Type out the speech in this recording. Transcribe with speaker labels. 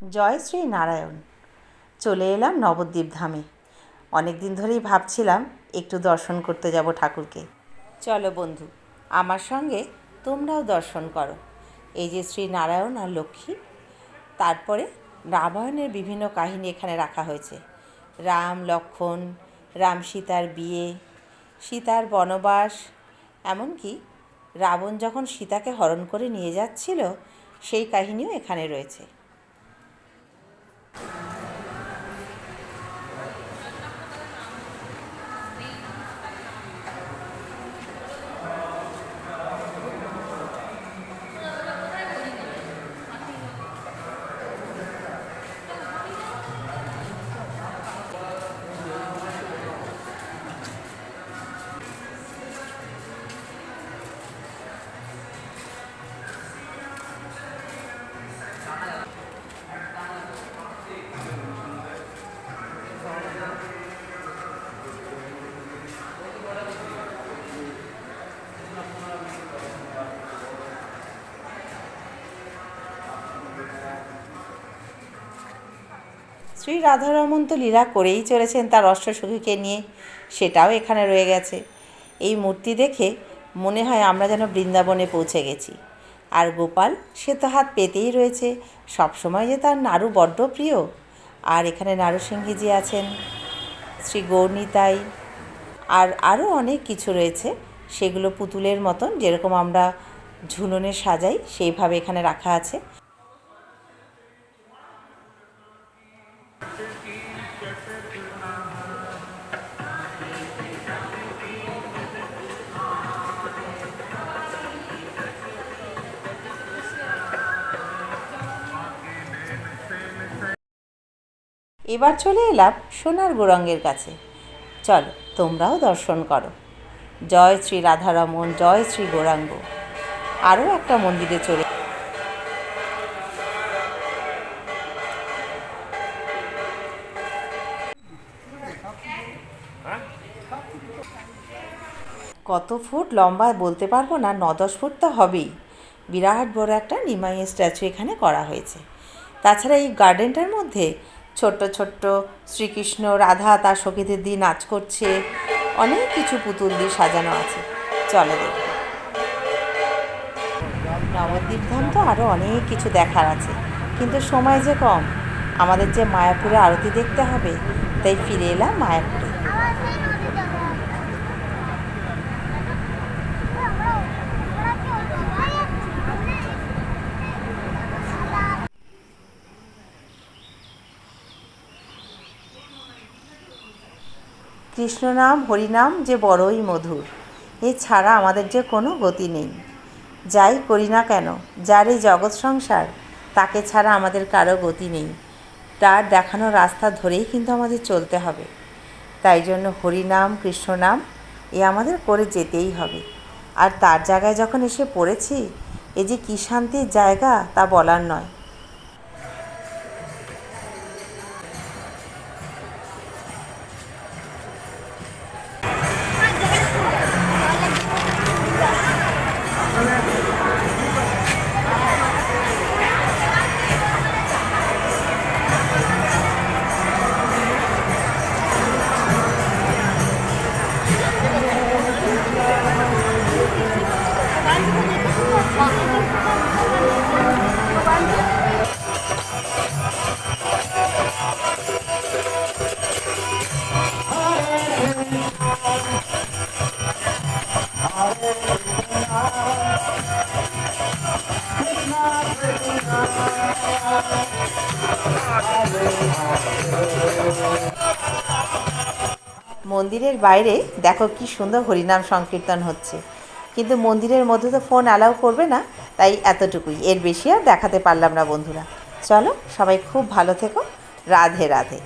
Speaker 1: জয় শ্রী নারায়ণ। চলে এলাম নবদ্বীপ ধামে। অনেক দিন ধরেই ভাবছিলাম একটু দর্শন করতে যাব ঠাকুরকে। চলো বন্ধু, আমার সঙ্গে তোমরাও দর্শন করো। এই যে শ্রী নারায়ণ আর লক্ষ্মী, তারপরে রামায়ণের বিভিন্ন কাহিনী এখানে রাখা হয়েছে। রাম লক্ষ্মণ রাম সীতার বিয়ে, সীতার বনবাস, এমনকি রাবণ যখন সীতাকে হরণ করে নিয়ে যাচ্ছিল, সেই কাহিনীও এখানে রয়েছে। শ্রী রাধারমন তো লীলা করেই চলেছেন তার অষ্টসখীকে নিয়ে। সেটাও এখানে রয়ে গেছে। এই মূর্তি দেখে মনে হয় আমরা যেন বৃন্দাবনে পৌঁছে গেছি। আর গোপাল, সে তো হাত পেতেই রয়েছে। সবসময় যে তার নাড়ু বড্ড প্রিয়। আর এখানে নারুসিংহীজি আছেন, শ্রী গৌরনীতাই, আর আরও অনেক কিছু রয়েছে। সেগুলো পুতুলের মতন, যেরকম আমরা ঝুলনে সাজাই, সেইভাবে এখানে রাখা আছে। এবার চলে এলাম সোনার গৌরাঙ্গের কাছে। চলো, তোমরাও দর্শন করো। জয় শ্রী রাধারমন, জয় শ্রী গৌরাঙ্গ। আরও একটা মন্দিরে চলে কত ফুট লম্বা বলতে পারব না, ন দশ ফুট তো হবেই। বিরাট বড় একটা নিমাই স্ট্যাচু এখানে করা হয়েছে। তাছাড়া এই গার্ডেনটার মধ্যে ছোট্ট ছোট্ট শ্রীকৃষ্ণ, রাধা, তার সখীদের দিয়ে নাচ করছে। অনেক কিছু পুতুল দিয়ে সাজানো আছে। চলে দেখি। নবদ্বীপ ধাম তো আরও অনেক কিছু দেখার আছে। কিন্তু সময় যে কম, আমাদের যে মায়াপুরে আরতি দেখতে হবে, তাই ফিরে এলাম মায়াপুরে। কৃষ্ণনাম হরিনাম যে বড়ই মধুর। এছাড়া আমাদের যে কোনো গতি নেই। যাই করি না কেন, যার এই জগৎ সংসার, তাকে ছাড়া আমাদের কারও গতি নেই। তার দেখানো রাস্তা ধরেই কিন্তু আমাদের চলতে হবে। তাই জন্য হরিনাম কৃষ্ণনাম এ আমাদের করে যেতেই হবে। আর তার জায়গায় যখন এসে পড়েছি, এ যে কী শান্তির জায়গা তা বলার নয়। মন্দিরের বাইরে দেখো কি সুন্দর হরিনাম সংকীর্তন হচ্ছে। কিন্তু মন্দিরের মধ্যে তো ফোন অ্যালাউ করবে না, তাই এতটুকুই। এর বেশি আর দেখাতে পারলাম না বন্ধুরা। চলো, সবাই খুব ভালো থেকো। রাধে রাধে।